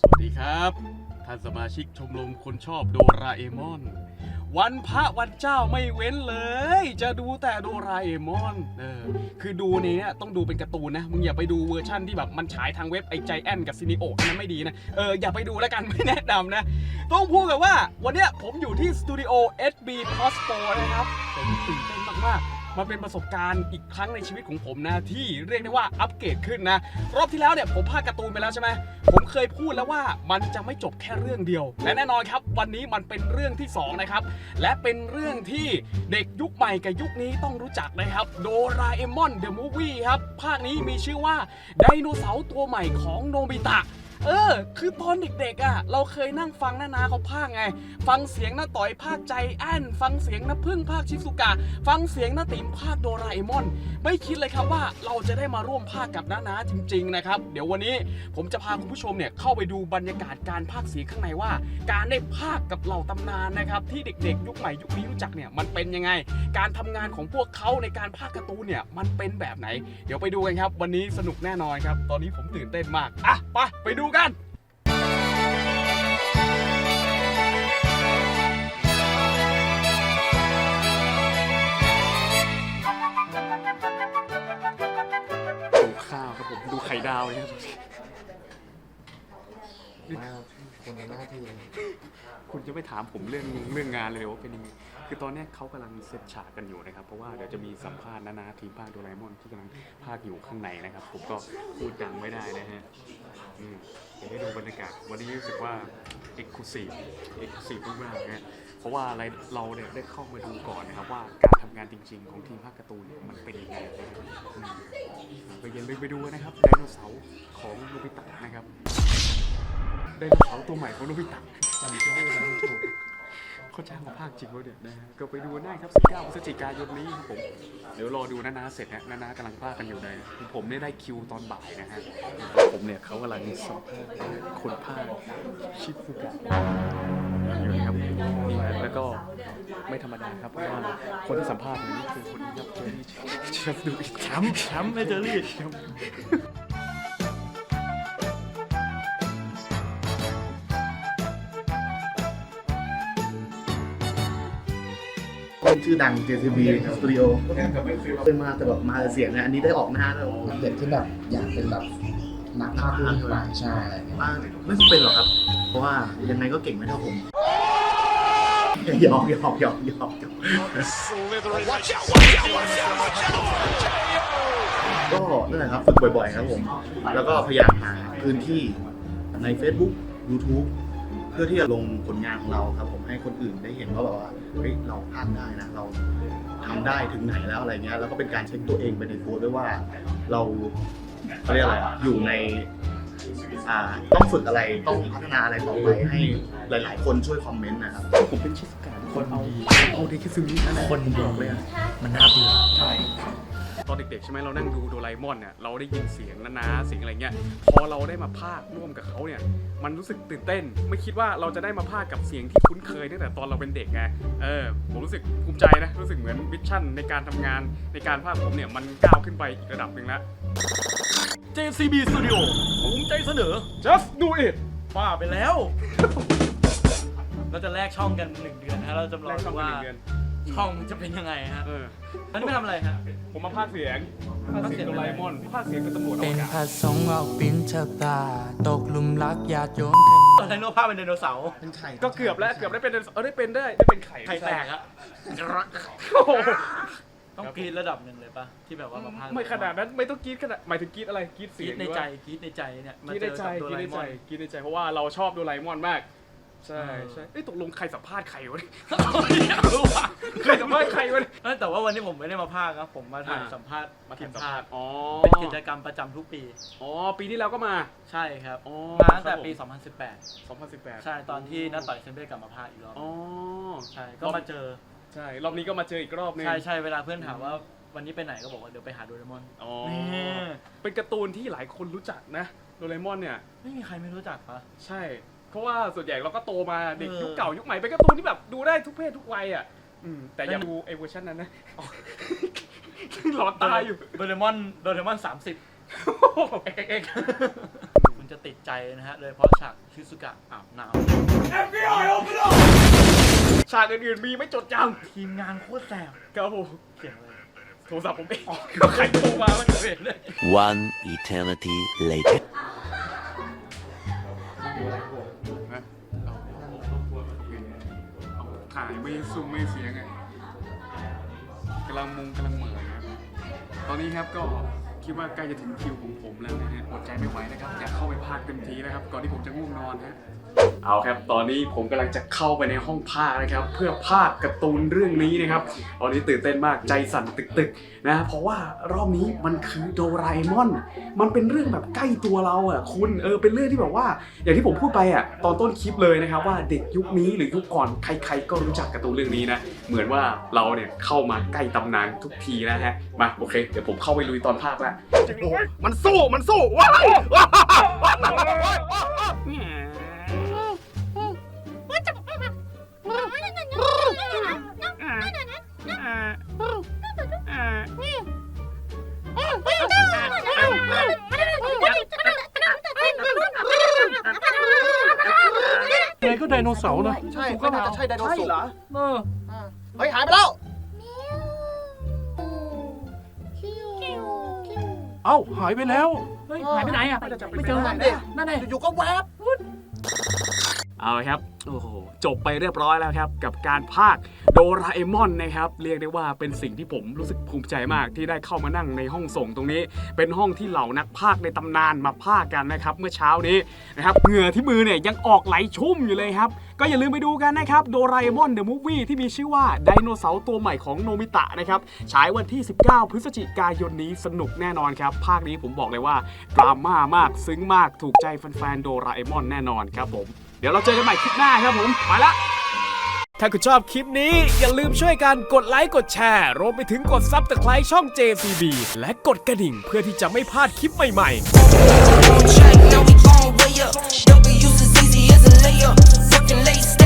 สวัสดีครับ ท่านสมาชิกชมรมคนชอบโดราเอมอน วันพระวันเจ้าไม่เว้นเลย จะดูแต่โดราเอมอนเออคือดูในเนี้ยต้องดูเป็นการ์ตูนนะมึงอย่าไปดูเวอร์ชั่นที่แบบมันฉายทางเว็บไอใจแอนกับซินิโออันนั้นไม่ดีนะเอออย่าไปดูแล้วกันไม่แนะนำนะ ต้องพูดกันว่าวันเนี้ยผมอยู่ที่สตูดิโอ SB p o s p o นะครับผมตื่นเต้นมากๆ มันเป็นประสบการณ์อีกครั้งในชีวิตของผมนะที่เรียกได้ว่าอัปเกรดขึ้นนะรอบที่แล้วเนี่ยผมพากย์การ์ตูนไปแล้วใช่ไหมผมเคยพูดแล้วว่ามันจะไม่จบแค่เรื่องเดียว และแน่นอนครับ วันนี้มันเป็นเรื่องที่สองนะครับและเป็นเรื่องที่เด็กยุคใหม่กับยุคนี้ต้องรู้จักนะครับโดราเอมอนเดอะมูฟวี่ครับภาคนี้มีชื่อว่าไดโนเสาร์ตัวใหม่ของโนบิตะ เออ คือตอนเด็กๆอะ เราเคยนั่งฟังน้านาเขาพากไง ฟังเสียงน้าต่อยพากใจแอนฟังเสียงน้าพึ่งพากชิซุกะ ฟังเสียงน้าติ๋มพากโดราเอมอน ไม่คิดเลยครับว่าเราจะได้มาร่วมพากกับน้านาจริง ๆ นะครับ เดี๋ยววันนี้ผมจะพาคุณผู้ชมเนี่ยเข้าไปดูบรรยากาศการพากเสียงข้างในว่า การได้พากกับเหล่าตำนานนะครับที่เด็กๆ ยุคใหม่ยุคนี้รู้จักเนี่ยมันเป็นยังไง การทำงานของพวกเขาในการพากการ์ตูนเนี่ยมันเป็นแบบไหน เดี๋ยวไปดูกันครับ วันนี้สนุกแน่นอนครับ ตอนนี้ผมตื่นเต้นมากอะไปไปดูกัน ดูข้าวครับผม ดูไข่ดาวเลย คนละหน้าที่เลยคุณจะไม่ถามผมเรื่องเรื่องงานเลยว่าเป็นยังไงคือตอนเนี้ยเขากำลังเซตฉากกันอยู่นะครับ เพราะว่าเดี๋ยวจะมีสัมภาษณ์นะนะทีมภาคโดราเอมอนที่กำลังภาคอยู่ข้างในนะครับ ผมก็พูดดังไม่ได้นะฮะอืมเดี๋ยวให้ดูบรรยากาศวันนี้รู้สึกว่าเอกลุศิเอกลุศิมากๆนะเพราะว่าอะไรเราเนี่ยได้เข้ามาดูก่อนนะครับว่าการทำงานจริง ๆ ของทีมภาคการ์ตูนเนี่ยมันเป็นยังไงนะครับอืมก็อย่าลืมไปดูนะครับไดโนเสาร์ของโนบิตะนะครับ ไดโนเสาร์ตัวใหม่ของโนบิตะจำชื่อไม่ถูกเขาจ้างมาภาคจริงวะเนี่ยนะฮะก็ไปดูได้ครับ 19พฤศจิกายนนี้ครับผม เดี๋ยวรอดูนานาเสร็จนะนานากำลังภาคกันอยู่เลยผมเนี่ยได้คิวตอนบ่ายนะฮะผมเนี่ยเขากำลังสัมภาษณ์คนภาคชิฟุกะอยู่นะครับนี่แล้วก็ไม่ธรรมดาครับเพราะว่าคนที่สัมภาษณ์ผมนี่คือคนนี้ครับเจอรี่เชฟดูอีกแชมป์แชมป์ไม่เจอรี่แชมป์ นชื่อดัง JCB Studio เป็นมาแต่แบบมาแต่เสียงเนี่ยอันนี้ได้ออกหน้าแล้วเด็กที่แบบอยากเป็นแบบนักภาครุ่นใหม่ใช่ว่าไม่เป็นหรอกครับ เพราะว่ายังไงก็เก่งไม่เท่าผมหยอกหยอกหยอกหยอกหยอกก็นั่นแหละครับฝึกบ่อยๆครับผม แล้วก็พยายามหาพื้นที่ใน Facebook YouTube เพื่อที่จะลงผลงานของเราครับ ผมให้คนอื่นได้เห็นว่าแบบว่าเฮ้ยเราพลาดได้นะเราทำได้ถึงไหนแล้วอะไรเงี้ยแล้วก็เป็นการเช็คตัวเองไปในตัวด้วยว่า เราเขาเรียกอะไรอะอยู่ในอ่าต้องฝึกอะไรต้องพัฒนาอะไรต่อไปให้หลาย ๆ คนช่วยคอมเมนต์นะครับผมเป็นชิสการคนเอาเอาเด็กแค่ซื้อนั่นแหละคนบเดียอวกเลยอะมันน่าเบื่อใช่ต อนเด็กๆใช่ไหมเรานั่งดูโดราเอมอนเนี่ยเราได้ยินเสียงนานาเสียงอะไรเงี้ยพอเราได้มาพากย์ร่วมกับเขาเนี่ยมันรู้สึกตื่นเต้น ไม่คิดว่าเราจะได้มาพากย์กับเสียงที่คุ้นเคยตั้งแต่ตอนเราเป็นเด็กไงเออผมรู้สึกภูมิใจนะรู้สึกเหมือนวิชั่นในการทำงานในการพากย์ผมเนี่ยมันก้าวขึ้นไปอีกระดับหนึ่งแล้ว JCB Studio ภูมิใจเสนอ just do it บ้าไปแล้ว เราจะแลกช่องกันหนึ่งเดือนนะฮะเราจะรแรอกช่องดูเป็นว่าหนึ่งเดือน ช่องมันจะเป็นยังไงฮะเออตอนนี้ไม่ทำอะไรฮะ ผมมาพากย์เสียงพากย์เสียงโดราเอมอนพากย์เสียงเป็นตำรวจอเป็วนกาศพระสงฆ์ออกบินชบาตตกหลุมรักญาติโยมกัน ตอนนั้นโนภาพเป็นไดโนเสาร์เป็นไข่ก็เกือบแล้วเกือบได้เป็นเออได้เป็นได้ได้เป็นไข่ไข่แตกอะโอ้โหต้องกรีดระดับหนึ่งเลยปะที่แบบว่ามาพากย์ไม่ขนาดนั้นไม่ต้องกรีดขนาดหมายถึงกรีดอะไรกรีดกเสีรียดงในหรือใจว่ากรีดในใจเนี่ยกรีดในใจมาเจอกับโดกรีดราในเอมใจอนกรีดในใจ เพราะว่าเราชอบโดราเอมอนมาก ใช่เออใช่เอ้ยตกลงใครสัมภาษณ์ใครวะเนี่ยอยากรู้ว่ะใครสัมภาษณ์ใครวะเนี่ย เอ้ยแต่ว่าวันนี้ผมไม่ได้มาพากย์ครับ ผมมาถ่ายอ่า สัมภาษณ์มาทีถ่ายมสัมภาภาคษณ์อ๋อเป็นกิจกรรมประจำทุกปี อ๋อ ปีที่แล้วก็มา ใช่ครับอ๋อมาตั้งแต่ปี ครับผม 2018 2018ใช่ตอนที่นัดต่อยเซนเบ้กลับมาพากย์อีกรอบอ๋อใช่ก็มาเจอ ใช่รอบนี้ก็มาเจออีกรอบนึงใช่ใช่เวลาเพื่อนถามว่าวันนี้ไปไหนก็บอกว่าเดี๋ยวไปหาโดเรมอนอ๋อนี่เป็นการ์ตูนที่หลายคนรู้จักนะโดราเอมอนเนี่ย ไม่มีใครไม่รู้จักปะใช่ เพราะว่าส่วนใหญ่เราก็โตมาเด็กเออยุคเก่ายุคใหม่เป็นการ์ตูนที่แบบดูได้ทุกเพศทุกวัยอะอืมแต่อย่าดูไอเวอร์ชันนั้นนะหลอนตาอยู่โดเรมอนโดเรมอนสามสิบเอ็กเอ็กคุณจะติดใจนะฮะโดยเฉพาะฉากชิซุกะอาบน้ฉากอื่นๆมีไม่จดจำทีมงานโคตรแสบำครับผมเสียงเลยโทรศัพท์ผมเองใครโทรมามันเห็นเลย One eternity later. ถ่ายไม่ซูมไม่เสียงไงกำลังมุงกำลังเหม่อนครับ ตอนนี้ครับก็ คิดว่าใกล้จะถึงคิวของผมแล้วนะฮะอดใจไม่ไหวนะครับอยากเข้าไปพากเต็มทีนะครับ ก่อนที่ผมจะง่วงนอนฮะเอาครับ ตอนนี้ผมกำลังจะเข้าไปในห้องพากนะครับ เพื่อพากการ์ตูนเรื่องนี้นะครับ ตอนนี้ตื่นเต้นมากใจสั่นตึกๆนะเพราะว่ารอบนี้มันคือโดราเอมอน มันเป็นเรื่องแบบใกล้ตัวเราอะคุณเออเป็นเรื่องที่แบบว่า อย่างที่ผมพูดไปอะตอนต้นคลิปเลยนะครับ ว่าเด็กยุคนี้หรือยุคก่อนใครๆก็รู้จักการ์ตูนเรื่องนี้นะเหมือนว่าเราเนี่ยเข้ามาใกล้ตำนานทุกทีแล้วฮะมาโอเค เดี๋ยวผมเข้าไปลุยตอนภาคล้วมันสู้มันสู้ว้ายว้ายว้ายไงก็ไดโนเสาร์นะใช่ไม่น่าจะใช่ไดโนเสาร์เหรอเออเฮ้ยหายไปแล้ว เอ้าหายไปแล้ว เฮ้ยหายไปไหนอะ ไม่เจอนั่นดินั่นเองอยู่ๆก็แวบเอาละครับ โอ้โห จบไปเรียบร้อยแล้วครับ กับการภาคโดราเอมอนนะครับ เรียกได้ว่าเป็นสิ่งที่ผมรู้สึกภูมิใจมากที่ได้เข้ามานั่งในห้องส่งตรงนี้ เป็นห้องที่เหล่านักภาคในตำนานมาภาคกันนะครับ เมื่อเช้านี้นะครับ เหงื่อที่มือเนี่ยยังออกไหลชุ่มอยู่เลยครับ ก็อย่าลืมไปดูกันนะครับโดราเอมอนเดอะมูฟวี่ที่มีชื่อว่าไดโนเสาร์ตัวใหม่ของโนบิตะนะครับฉายวันที่ 19 พฤศจิกายนนี้สนุกแน่นอนครับ ภาคนี้ผมบอกเลยว่าดราม่ามากซึ้งมากถูกใจแฟนๆโดราเอมอนแน่นอนครับผมเดี๋ยวเราเจอกันใหม่คลิปหน้าครับผมไปละถ้าคุณชอบคลิปนี้อย่าลืมช่วยกันกดไลค์กดแชร์ รวมไปถึงกดซับสไครต์ช่อง JCB และกดกระดิ่งเพื่อที่จะไม่พลาดคลิปใหม่ๆ fucking late.